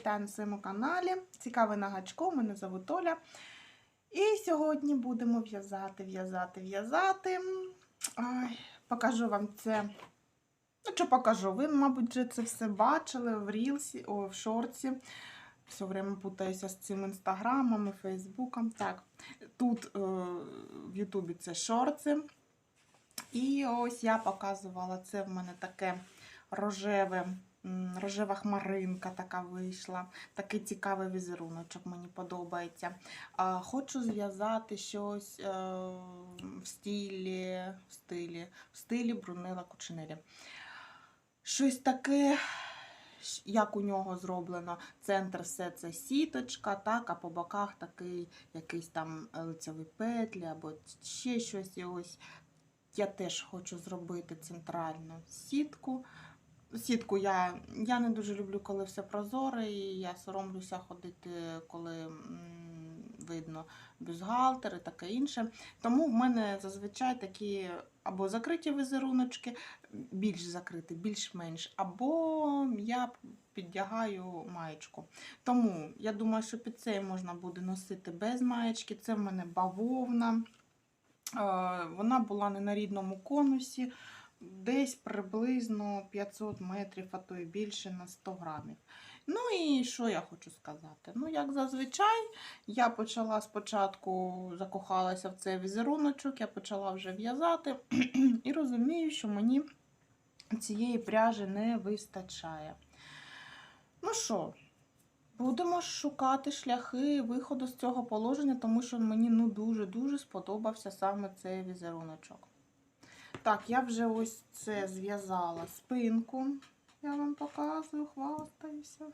вітаю на своєму каналі. Цікавий на гачку, мене звуть Оля. І сьогодні будемо в'язати, в'язати, в'язати. Покажу вам це. Ну, що покажу? Ви, мабуть, вже це все бачили в Рілсі, о, в шорці. Все время путаюся з цим інстаграмом і фейсбуком. Так, тут е, в Ютубі це шорти. І ось я показувала це в мене таке рожеве, рожева хмаринка така вийшла. Такий цікавий візеруночок, мені подобається. Хочу зв'язати щось е, в стилі, в стилі, в стилі Брунелла Кучинелі. Щось таке, як у нього зроблено. Центр все це сіточка, так, а по боках такий якийсь там лицеві петлі або ще щось. І ось я теж хочу зробити центральну сітку. Сітку я, я не дуже люблю, коли все прозоре, і я соромлюся ходити, коли видно бюстгальтер і таке інше. Тому в мене зазвичай такі або закриті візеруночки, більш закриті, більш-менш, або я піддягаю маєчку. Тому я думаю, що під цей можна буде носити без маєчки. Це в мене бавовна. Е, Вона була не на рідному конусі, десь приблизно 500 метрів, а то і більше на 100 грамів. Ну і що я хочу сказати? Ну, як зазвичай, я почала спочатку закохалася в цей візеруночок, я почала вже в'язати і розумію, що мені цієї пряжі не вистачає. Ну що, Будемо шукати шляхи виходу з цього положення, тому що мені ну дуже-дуже сподобався саме цей візеруночок. Так, я вже ось це зв'язала спинку. Я вам показую, хвастаюся.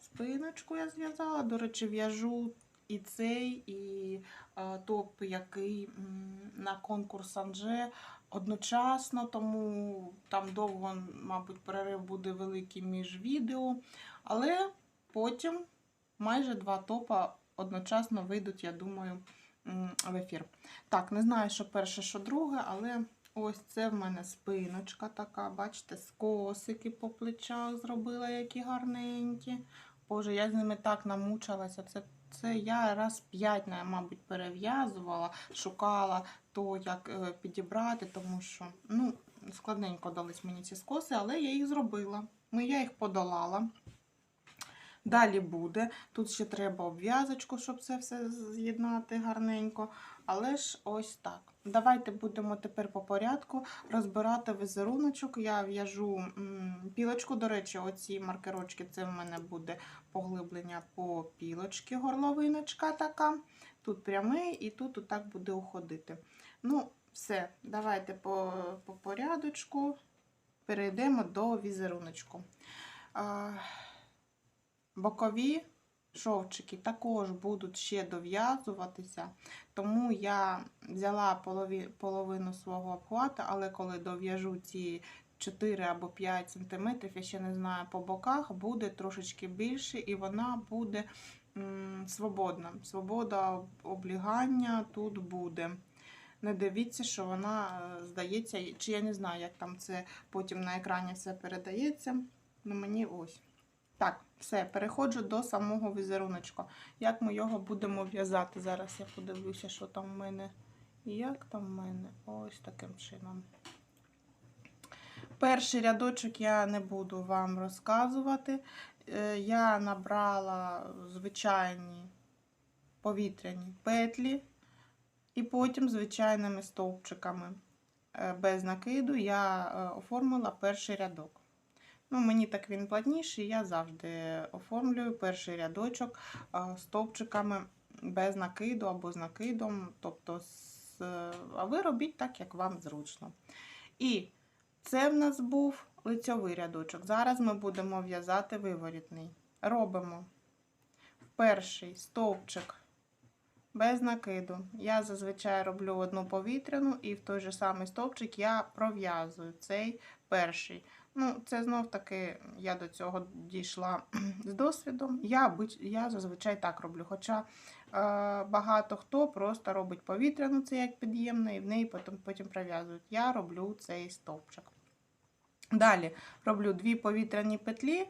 Спиночку я зв'язала. До речі, в'яжу і цей, і е, топ, який на конкурс Анже одночасно, тому там довго, мабуть, перерив буде великий між відео. Але Потім майже два топа одночасно вийдуть, я думаю, в ефір. Так, не знаю, що перше, що друге, але ось це в мене спиночка така, бачите, скосики по плечах зробила, які гарненькі. Боже, я з ними так намучилася. Це, це я раз п'ять, мабуть, перев'язувала, шукала то, як е, підібрати, тому що ну, складненько дались мені ці скоси, але я їх зробила. Ну, я їх подолала. Далі буде. Тут ще треба обв'язочку, щоб це все з'єднати гарненько. Але ж ось так. Давайте будемо тепер по порядку розбирати візеруночок. Я в'яжу пілочку. До речі, оці маркерочки це в мене буде поглиблення по пілочці, горловиночка така. Тут прямий і тут отак буде уходити. Ну, все, давайте по, по порядочку перейдемо до візеруночку. Бокові шовчики також будуть ще дов'язуватися, тому я взяла полові, половину свого обхвату, але коли дов'яжу ці 4 або 5 см, я ще не знаю, по боках буде трошечки більше, і вона буде свободна. Свобода облігання тут буде. Не дивіться, що вона е, здається, чи я не знаю, як там це потім на екрані все передається. Ну, мені ось. Так, все, переходжу до самого візеруночка. Як ми його будемо в'язати? Зараз я подивлюся, що там в мене. Як там в мене? Ось таким чином. Перший рядочок я не буду вам розказувати. Е, Я набрала звичайні повітряні петлі, і потім звичайними стовпчиками е, без накиду я е, оформила перший рядок. Ну, мені так він плотніший, я завжди оформлюю перший рядочок стовпчиками без накиду або з накидом. Тобто, а ви робіть так, як вам зручно. І це в нас був лицьовий рядочок. Зараз ми будемо в'язати виворітний. Робимо перший стовпчик без накиду. Я зазвичай роблю одну повітряну, і в той же самий стовпчик я пров'язую цей перший. Ну, це знов таки я до цього дійшла з досвідом. Я, я зазвичай так роблю. Хоча е, багато хто просто робить повітряну, це як під'ємне, і в неї потім, потім пров'язують. Я роблю цей стовпчик. Далі роблю дві повітряні петлі.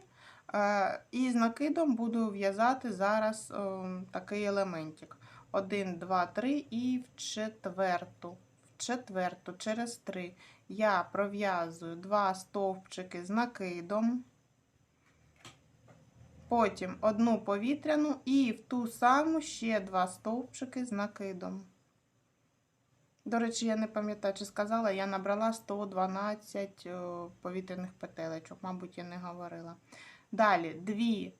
е, І з накидом буду в'язати зараз е, такий елементик. Один, два, три і в четверту. В четверту через три я пров'язую два стовпчики з накидом. Потім одну повітряну і в ту саму ще два стовпчики з накидом. До речі, я не пам'ятаю, чи сказала, я набрала 112 повітряних петелечок, мабуть, я не говорила. Далі дві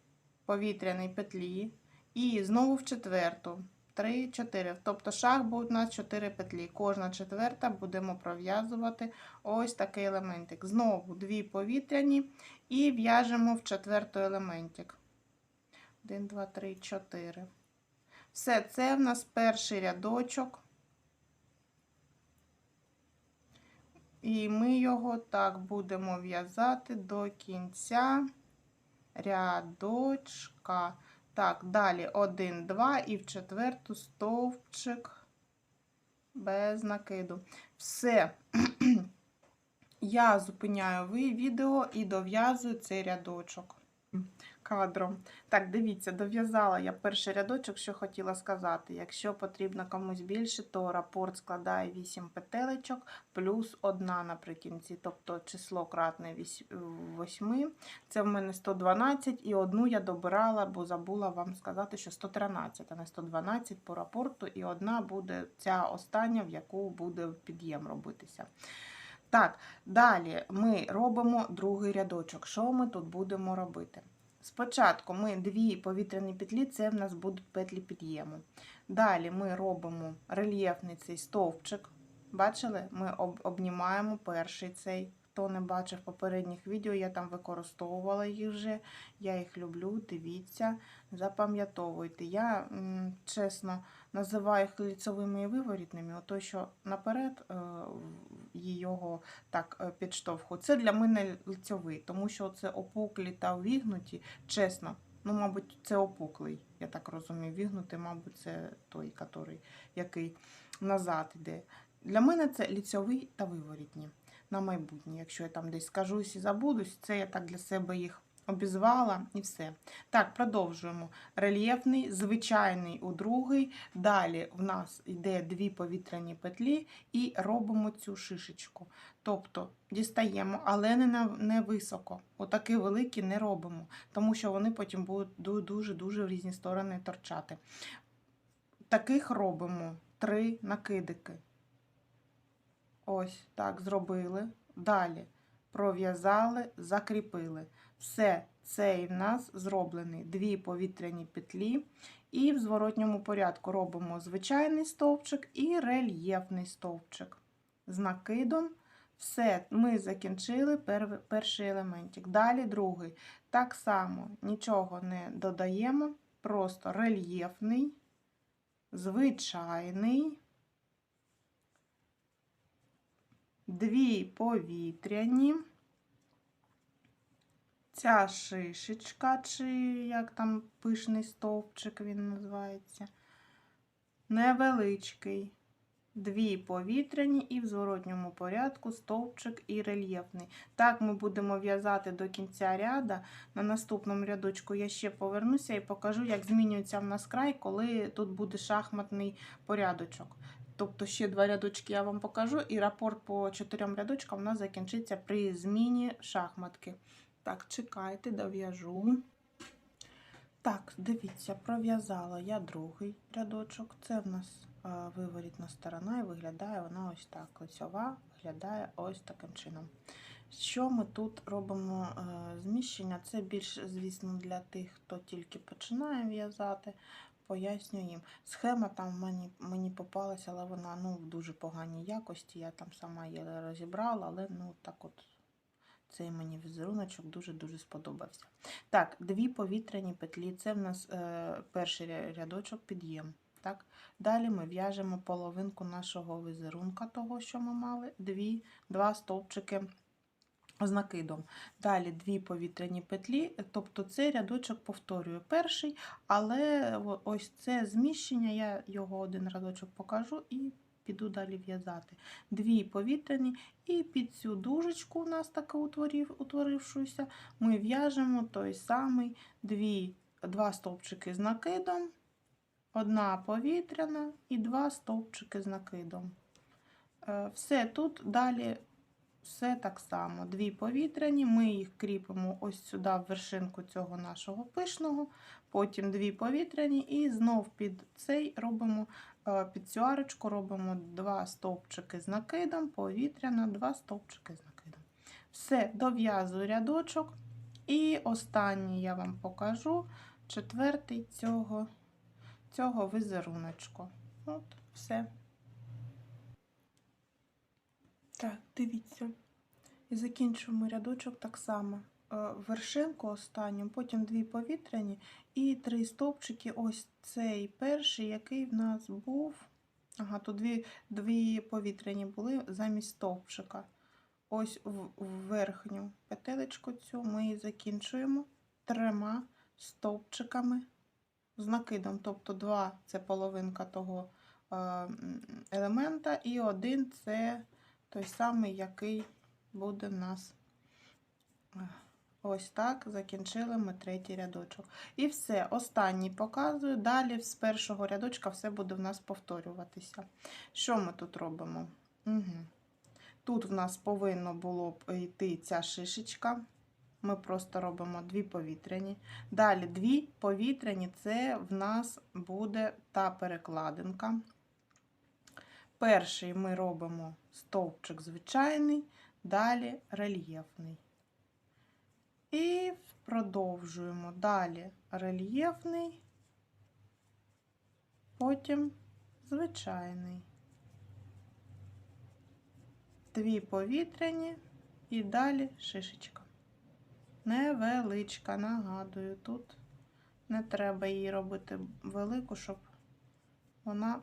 повітряні петлі і знову в четверту. 3, 4. Тобто шаг буде у нас 4 петлі. Кожна четверта будемо пров'язувати ось такий елементик. Знову дві повітряні і в'яжемо в четвертий елементик. 1, 2, 3, 4. Все, це в нас перший рядочок. І ми його так будемо в'язати до кінця рядочка. Так, далі 1, 2 і в четверту стовпчик без накиду. Все. Я зупиняю ви- відео і дов'язую цей рядочок кадром. Так, дивіться, дов'язала я перший рядочок, що хотіла сказати. Якщо потрібно комусь більше, то рапорт складає 8 петелечок плюс одна наприкінці, тобто число кратне 8. Це в мене 112, і одну я добирала, бо забула вам сказати, що 113, а не 112 по рапорту, і одна буде ця остання, в яку буде під'єм робитися. Так, далі ми робимо другий рядочок. Що ми тут будемо робити? Спочатку ми дві повітряні петлі, це в нас будуть петлі під'єму. Далі ми робимо рельєфний цей стовпчик. Бачили? Ми об, обнімаємо перший цей. Хто не бачив попередніх відео, я там використовувала їх вже. Я їх люблю, дивіться, запам'ятовуйте. Я, чесно, називаю їх лицевими і виворітними, ото що наперед е, його так е. Це для мене лицьовий, тому що це опуклі та вігнуті, чесно. Ну, мабуть, це опуклий, я так розумію. Вігнутий, мабуть, це той, який назад йде. Для мене це ліцьовий та виворітні на майбутнє. Якщо я там десь скажусь і забудусь, це я так для себе їх обізвала і все. Так, продовжуємо. Рельєфний, звичайний у другий. Далі в нас йде дві повітряні петлі і робимо цю шишечку. Тобто дістаємо, але не, на, не високо. Отакі великі не робимо, тому що вони потім будуть дуже-дуже в різні сторони торчати. Таких робимо три накидики. Ось так зробили. Далі пров'язали, закріпили. Все, цей в нас зроблений дві повітряні петлі. І в зворотньому порядку робимо звичайний стовпчик і рельєфний стовпчик. З накидом. Все, ми закінчили перший елементик. Далі другий. Так само нічого не додаємо, просто рельєфний, звичайний. дві повітряні, ця шишечка, чи як там пишний стовпчик він називається, невеличкий. Дві повітряні і в зворотньому порядку стовпчик і рельєфний. Так ми будемо в'язати до кінця ряда. На наступному рядочку я ще повернуся і покажу, як змінюється в нас край, коли тут буде шахматний порядочок. Тобто ще два рядочки я вам покажу, і рапорт по чотирьом рядочкам у нас закінчиться при зміні шахматки. Так, чекайте, дов'яжу. Так, дивіться, пров'язала я другий рядочок. Це в нас виворітна сторона, і виглядає вона ось так. Лицьова виглядає ось таким чином. Що ми тут робимо зміщення? Це більш, звісно, для тих, хто тільки починає в'язати пояснюю їм. Схема там мені мені попалася, але вона ну, в дуже поганій якості. Я там сама її розібрала, але ну, так от цей мені візеруночок дуже-дуже сподобався. Так, дві повітряні петлі. Це в нас е, перший рядочок під'єм. Так? Далі ми в'яжемо половинку нашого візерунка, того, що ми мали, дві, два стовпчики з накидом. Далі дві повітряні петлі, тобто цей рядочок повторюю перший, але ось це зміщення, я його один рядочок покажу і піду далі в'язати. Дві повітряні, і під цю дужечку у нас така утворив, утворившуюся, ми в'яжемо той самий дві, два стовпчики з накидом, одна повітряна і два стовпчики з накидом. Е, Все тут далі все так само. Дві повітряні, ми їх кріпимо ось сюди в вершинку цього нашого пишного, потім дві повітряні, і знов під цей робимо під цю арочку робимо два стовпчики з накидом, повітряна, два стовпчики з накидом. Все, дов'язую рядочок. І останній я вам покажу четвертий цього, цього візеруночку. От, все. Так, дивіться. І закінчуємо рядочок так само. Е, Вершинку останню, потім дві повітряні і три стовпчики. Ось цей перший, який в нас був. Ага, тут дві, дві повітряні були замість стовпчика. Ось в, верхню петелечку цю ми закінчуємо трьома стовпчиками з накидом. Тобто два це половинка того е, елемента, і один це той самий, який буде в нас. Ось так закінчили ми третій рядочок. І все, останній показую. Далі з першого рядочка все буде в нас повторюватися. Що ми тут робимо? Угу. Тут в нас повинно було б йти ця шишечка. Ми просто робимо дві повітряні. Далі дві повітряні це в нас буде та перекладинка. Перший ми робимо стовпчик звичайний, далі рельєфний. І продовжуємо далі рельєфний, потім звичайний. Дві повітряні і далі шишечка. Невеличка, нагадую, тут не треба її робити велику, щоб вона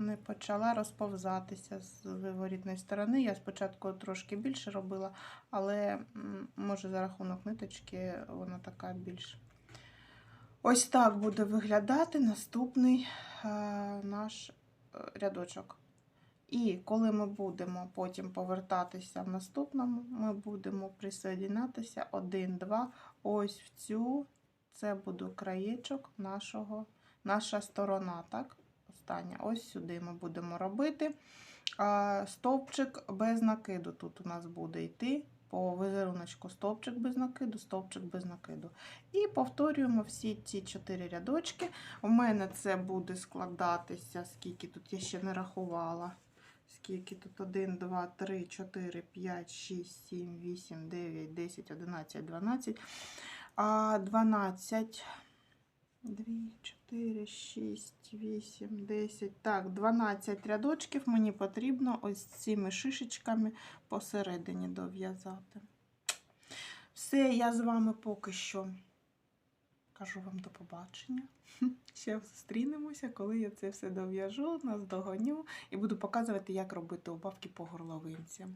не почала розповзатися з виворітної сторони. Я спочатку трошки більше робила, але може за рахунок ниточки вона така більш. Ось так буде виглядати наступний е, наш е, рядочок. І коли ми будемо потім повертатися в наступному, ми будемо присоединятися один-два. Ось в цю, це буде краєчок нашого, наша сторона. так? Остання. Ось сюди ми будемо робити. Стовпчик без накиду. Тут у нас буде йти по візеруночку стовпчик без накиду, стовпчик без накиду. І повторюємо всі ці чотири рядочки. У мене це буде складатися, скільки тут я ще не рахувала. Скільки тут 1, 2, 3, 4, 5, 6, 7, 8, 9, 10, 11, 12. 12. 2, 4, 6, 8, 10. Так, 12 рядочків мені потрібно ось цими шишечками посередині дов'язати. Все, я з вами поки що кажу вам до побачення. Ще зустрінемося, коли я це все дов'яжу, наздогоню і буду показувати, як робити убавки по горловинці.